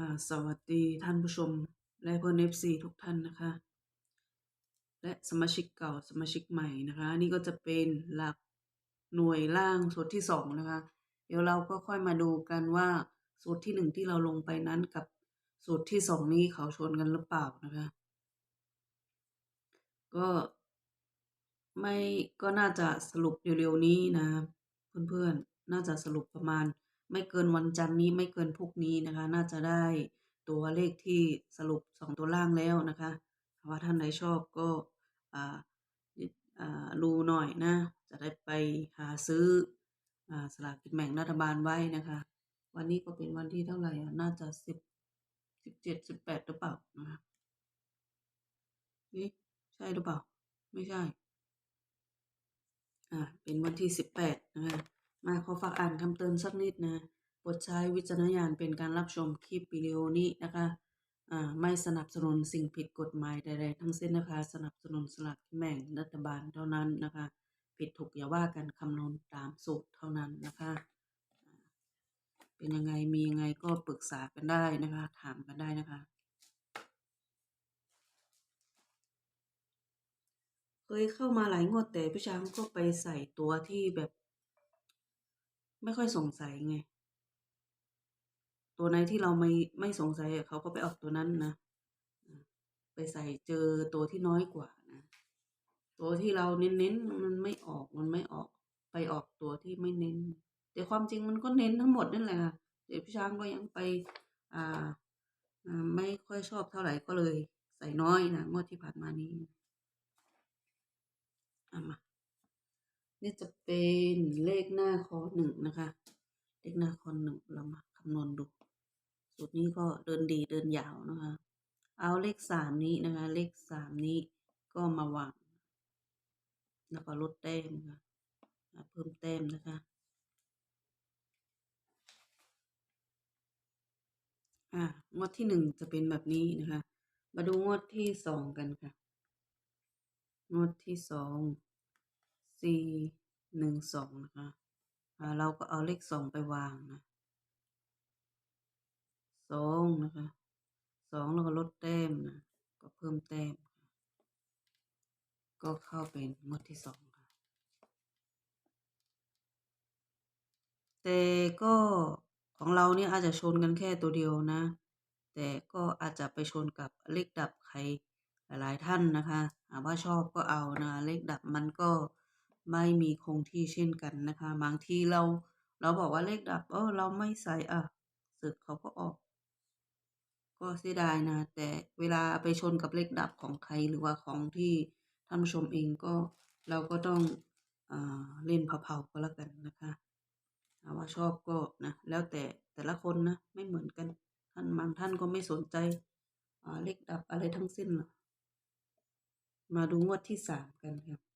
อ่าสวัสดีท่านผู้ชมและเพื่อนเอฟซีทุกท่านนะคะ และสมาชิกเก่าสมาชิกใหม่นะคะ นี่ก็จะเป็นหลักหน่วยล่างสูตรที่สองนะคะ เดี๋ยวเราก็ค่อยมาดูกันว่าสูตรที่หนึ่งที่เราลงไปนั้นกับสูตรที่สองนี้เขาชนกันหรือเปล่านะคะ ก็ไม่ก็น่าจะสรุปเร็วๆนี้นะ เพื่อนๆ น่าจะสรุปประมาณ ไม่เกินวันจันทร์นี้ไม่เกินพรุ่งนี้นะคะ น่าจะได้ตัวเลขที่สรุปสองตัวล่างแล้วนะคะถ้าว่าท่านใดชอบก็อ่าอ่าดูหน่อยนะ จะได้ไปหาซื้ออสลากกินแบ่งรัฐบาลไว้นะคะ วันนี้ก็เป็นวันที่เท่าไหร่น่าจะสิบสิบเจ็ดสิบแปดหรือเปล่านะคะนี่ใช่หรือเปล่า ไม่ใช่ อ่า เป็นวันที่สิบแปดนะคะ มาขอฝากอ่านคำเตือนสักนิดนะโปรดใช้วิจารณญาณเป็นการรับชมคลิปวิดีโอนี้นะคะอ่าไม่สนับสนุนสิ่งผิดกฎหมายใดๆทั้งสิ้นนะคะ สนับสนุนสลากกินแบ่งรัฐบาลเท่านั้นนะคะ ผิดถูกอย่าว่ากันคำนวณตามสูตรเท่านั้นนะคะเป็นยังไงมียังไงก็ปรึกษากันได้นะคะ ถามกันได้นะคะ เคยเข้ามาหลายงวดแต่พี่ช้างก็ไปใส่ตัวที่แบบ ไม่ค่อยสงสัยไง ตัวไหนที่เราไม่ไม่สงสัยเขาก็ไปออกตัวนั้นนะ ไปใส่เจอตัวที่น้อยกว่านะ ตัวที่เราเน้นๆมันไม่ออกมันไม่ออก ไปออกตัวที่ไม่เน้น แต่ความจริงมันก็เน้นทั้งหมดนั่นแหละค่ะแต่พี่ช้างก็ยังไป อ่าไม่ค่อยชอบเท่าไหร่ก็เลยใส่น้อยนะงวดที่ผ่านมานี้เอามา นี่จะเป็นเลขหน้าคอหนึ่งนะคะ เลขหน้าคอหนึ่งเรามาคำนวณดู สูตรนี้ก็เดินดีเดินยาวนะคะ เอาเลขสามนี้นะคะ เลขสามนี้ก็มาวางแล้วก็ลดแต้มค่ะเพิ่มแต้มนะคะอ่างวดที่หนึ่งจะเป็นแบบนี้นะคะ มาดูงวดที่สองกันค่ะ งวดที่สองสี่ หนึ่งสองนะคะเราก็เอาเลขสองไปวางนะสองนะคะสองแล้วก็ลดแต้มนะก็เพิ่มแต้ม ก็เข้าเป็นงวดที่สองค่ะ แต่ก็ของเราเนี่ยอาจจะชนกันแค่ตัวเดียวนะ แต่ก็อาจจะไปชนกับเลขดับใครหลายๆท่านนะคะ หากว่าชอบก็เอานะเลขดับมันก็ ไม่มีคงที่เช่นกันนะคะ บางทีเราเราบอกว่าเลขดับเออเราไม่ใส่อะสึกเขาก็ออก ก็เสียดายนะ แต่เวลาไปชนกับเลขดับของใครหรือว่าของที่ท่านผู้ชมเองก็เราก็ต้องอ่าเล่นเผาๆก็แล้วกันนะคะถ้าว่าชอบก็นะแล้วแต่แต่ละคนนะไม่เหมือนกันท่านบางท่านก็ไม่สนใจเลขดับอะไรทั้งสิ้นหรอมาดูงวดที่สามกันครับ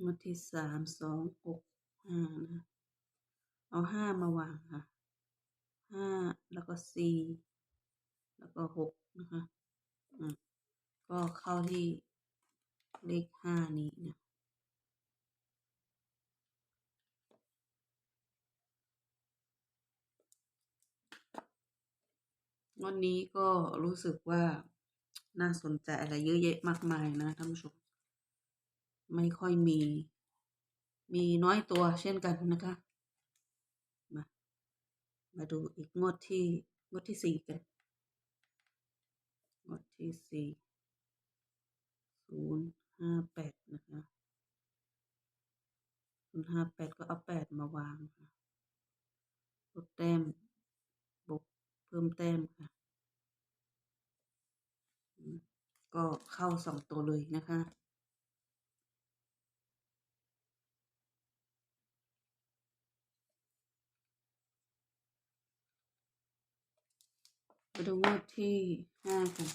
งวดที่สามสองหกห้านะเอาห้ามาวางค่ะห้าแล้วก็สี่แล้วก็หกนะคะอืมก็เข้าที่เลขห้านี้นะงวันนี้ก็รู้สึกว่าน่าสนใจอะไรเยอะแยะมากมายนะท่านผู้ชม ไม่ค่อยมี มีน้อยตัวเช่นกันนะคะ มา มาดูอีกงวดที่งวดที่สี่กัน งวดที่สี่ศูนย์ห้าแปดนะคะศูนย์ห้าแปดก็เอาแปดมาวางค่ะลดแต้มบวกเพิ่มแต้มค่ะ ก็เข้าสองตัวเลยนะคะ มาดูงวดที่ห้ากัน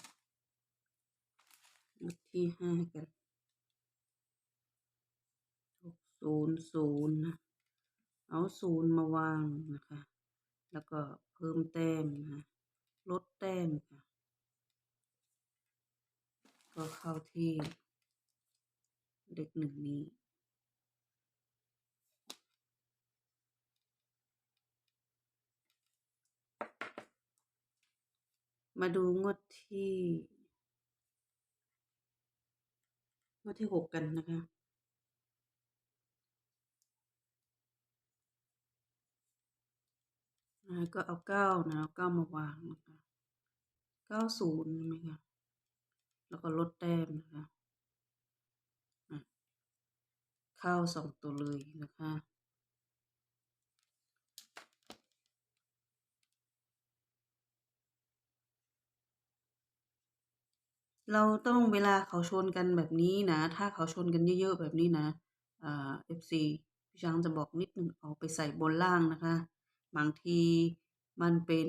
งวดที่ห้ากันหกศูนย์ศูนย์นะ เอาศูนย์มาวางนะคะ แล้วก็เพิ่มแต้มนะลดแต้มค่ะ ก็เข้าที่เลขหนึ่งนี้ มาดูงวดที่งวดที่หกกันนะคะ ก็เอาเก้านะเอาเก้ามาวางนะคะเก้าศูนย์ไหมคะแล้วก็ลดแต้มนะคะะข้าวสองตัวเลยนะคะ เราต้องเวลาเขาชนกันแบบนี้นะ ถ้าเขาชนกันเยอะๆแบบนี้นะอ่า FC พี่ช้างจะบอกนิดนึงเอาไปใส่บนล่างนะคะ บางทีมันเป็น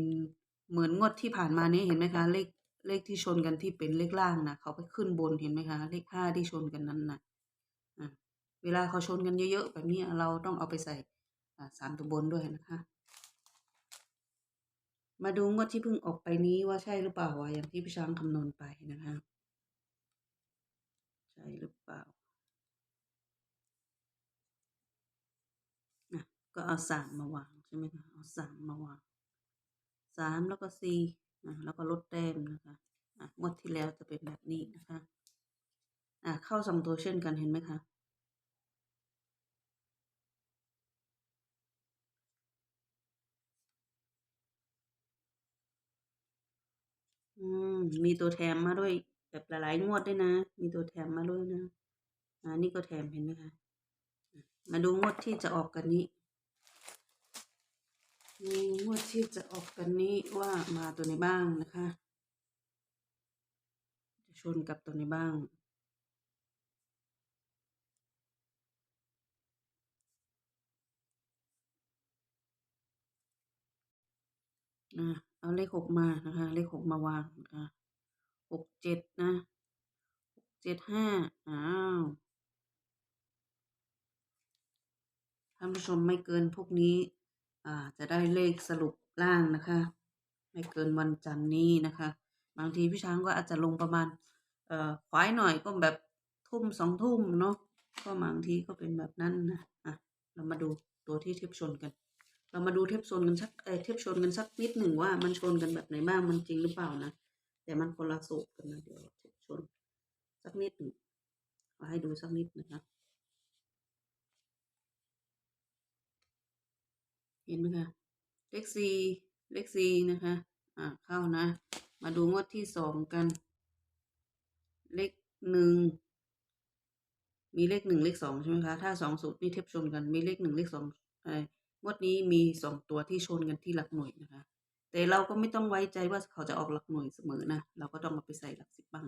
เหมือนงวดที่ผ่านมานี้เห็นไหมคะเลขเลขที่ชนกันที่เป็นเลขล่างนะเขาไปขึ้นบนเห็นไหมคะ เลขห้าที่ชนกันนั้นนะ่ะเวลาเขาชนกันเยอะๆแบบนี้เราต้องเอาไปใส่สามตัวบนด้วยนะคะ มาดูงวดที่เพิ่งออกไปนี้ว่าใช่หรือเปล่าอย่างที่พี่ช้างคำนวณไปนะคะ ช่หรือเปล่าอะก็เอาสามมาวางใช่ไหมคะเอาสามมาวางสามแล้วก็สี่อะแล้วก็ลดแต้มนะคะอะงวดที่แล้วจะเป็นแบบนี้นะคะอะเข้าสองตัวเช่นกันเห็นไหมคะอืมมีตัวแถมมาด้วย แบบหลายๆงวดด้วยนะ มีตัวแถมมาด้วยนะอ่านี่ก็แถมเห็นไหมคะมาดูงวดที่จะออกกันนี้มีงวดที่จะออกกันนี้ว่ามาตัวไหนบ้างนะคะจะชนกับตัวไหนบ้างอะเอาเลขหกมานะคะ เลขหกมาวางนะคะ หกเจ็ดนะหกเจ็ดห้าอ้าวท่านผู้ชมไม่เกินพวกนี้ อ่า จะได้เลขสรุปล่างนะคะ ไม่เกินวันจันทร์นี้นะคะ บางทีพี่ช้างก็อาจจะลงประมาณ เอ่อควายหน่อยก็แบบทุ่มสองทุ่มเนาะ ก็บางทีก็เป็นแบบนั้นนะอะ เรามาดูตัวที่เทียบชนกัน เรามาดูเทียบชนกันสักเออเทียบชนกันสักนิดหนึ่งว่ามันชนกันแบบไหนบ้าง มันจริงหรือเปล่านะ แต่มันคนละสูตรกันนะเดี๋ยวเทียบชนสักนิดหนึ่งเอาให้ดูสักนิดนะคะเห็นไหมคะเลขสี่เลขสี่นะคะอ่าเข้านะ มาดูงวดที่สองกัน เลขหนึ่งมีเลขหนึ่งเลขสองใช่ไหมคะถ้าสองสูตรนี่เทียบชนกันมีเลขหนึ่งเลขสองเอ่องวดนี้มีสองตัวที่ชนกันที่หลักหน่วยนะคะ แต่เราก็ไม่ต้องไว้ใจว่าเขาจะออกหลักหน่วยเสมอนะ เราก็ต้องเอาไปใส่หลักสิบบ้าง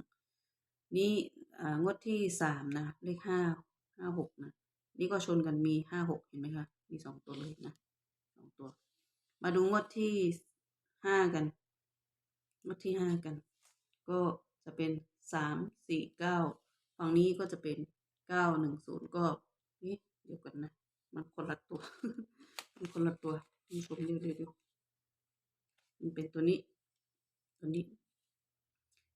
นี่อ่างวดที่สามนะ เลขห้าห้าหกนะ นี่ก็ชนกันมีห้าหกเห็นไหมคะ มีสองตัวเลยนะสองตัว มาดูงวดที่ห้ากัน งวดที่ห้ากัน ก็จะเป็นสามสี่เก้าฝั่งนี้ก็จะเป็นเก้าหนึ่งศูนย์ก็นี่เดี๋ยวกันนะ มันคนละตัว มันคนละตัวคุณผู้ชมเดี๋ยวเดี๋ยวเดี๋ยว มันเป็นตัวนี้ ตัวนี้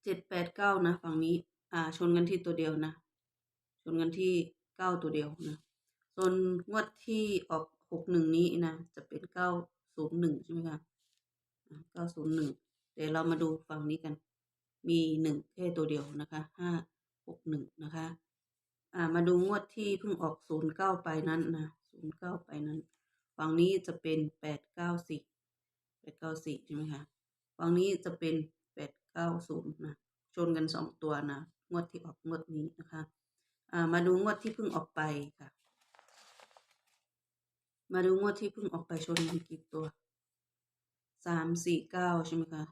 เจ็ดแปดเก้านะฝั่งนี้ อ่า ชนกันที่ตัวเดียวนะ ชนกันที่เก้าตัวเดียวนะส่วนงวดที่ออกหกหนึ่งนี้นะ จะเป็นเก้าศูนย์หนึ่งใช่ไหมคะเก้าศูนย์หนึ่งเดี๋ยวเรามาดูฝั่งนี้กัน มีหนึ่งแค่ตัวเดียวนะคะห้าหกหนึ่งนะคะ อ่า มาดูงวดที่เพิ่งออกศูนย์เก้าไปนั้นนะศูนย์เก้าไปนั้น ฝั่งนี้จะเป็นแปดเก้าสี่ ดเก้าสี่ใช่ไหมคะฝั่งนี้จะเป็นแปดเก้าศูนย์นะ ชนกันสองตัวนะ งวดที่ออกงวดนี้นะคะอ่ามาดูงวดที่เพิ่งออกไปค่ะ มาดูงวดที่เพิ่งออกไปชนกันกี่ตัวสามสี่เก้าใช่ไหมคะ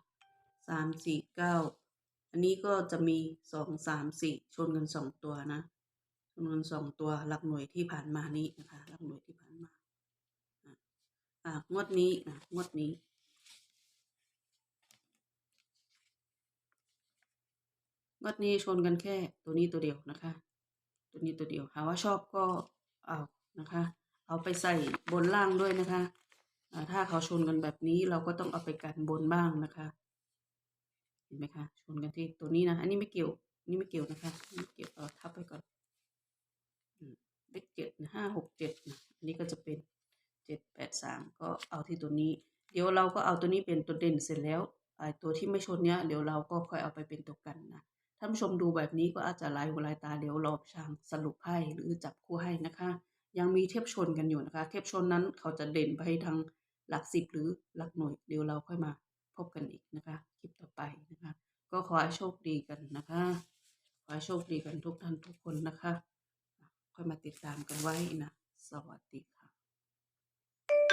สามสี่เก้าอันนี้ก็จะมีสองสามสี่ชนกันสองตัวนะชนกันสองตัวหลักหน่วยที่ผ่านมานี้นะคะ หลักหน่วยที่ผ่านมาอะอ่างวดนี้นะงวดนี้ งวดนี้ชนกันแค่ตัวนี้ตัวเดียวนะคะ ตัวนี้ตัวเดียวหาว่าชอบก็เอานะคะ เอาไปใส่บนล่างด้วยนะคะถ้าเขาชนกันแบบนี้เราก็ต้องเอาไปกันบนบ้างนะคะ เห็นไหมคะชนกันที่ตัวนี้นะอันนี้ไม่เกี่ยวนนี้ไม่เกี่ยวนะคะไม่เกี่ยวเอาทับไปก่อนอืมเลขเจ็ดห้าหกเจ็ดนะอันนี้ก็จะเป็นเจ็ดแปดสามก็เอาที่ตัวนี้ เดี๋ยวเราก็เอาตัวนี้เป็นตัวเด่นเสร็จแล้วไอ้ตัวที่ไม่ชนเนี้ยเดี๋ยวเราก็ค่อยเอาไปเป็นตัวกันนะ ท่านผู้ชมดูแบบนี้ก็อาจจะหลายหูหลายตาเดี๋ยวรอช่างสรุปให้หรือจับคู่ให้นะคะ ยังมีเทียบชนกันอยู่นะคะ เทียบชนนั้นเขาจะเด่นไปทางหลักสิบหรือหลักหน่วยเดี๋ยวเราค่อยมาพบกันอีกนะคะคลิปต่อไปนะคะ ก็ขอให้โชคดีกันนะคะขอให้โชคดีกันทุกท่านทุกคนนะคะค่อยมาติดตามกันไว้นะ สวัสดีค่ะ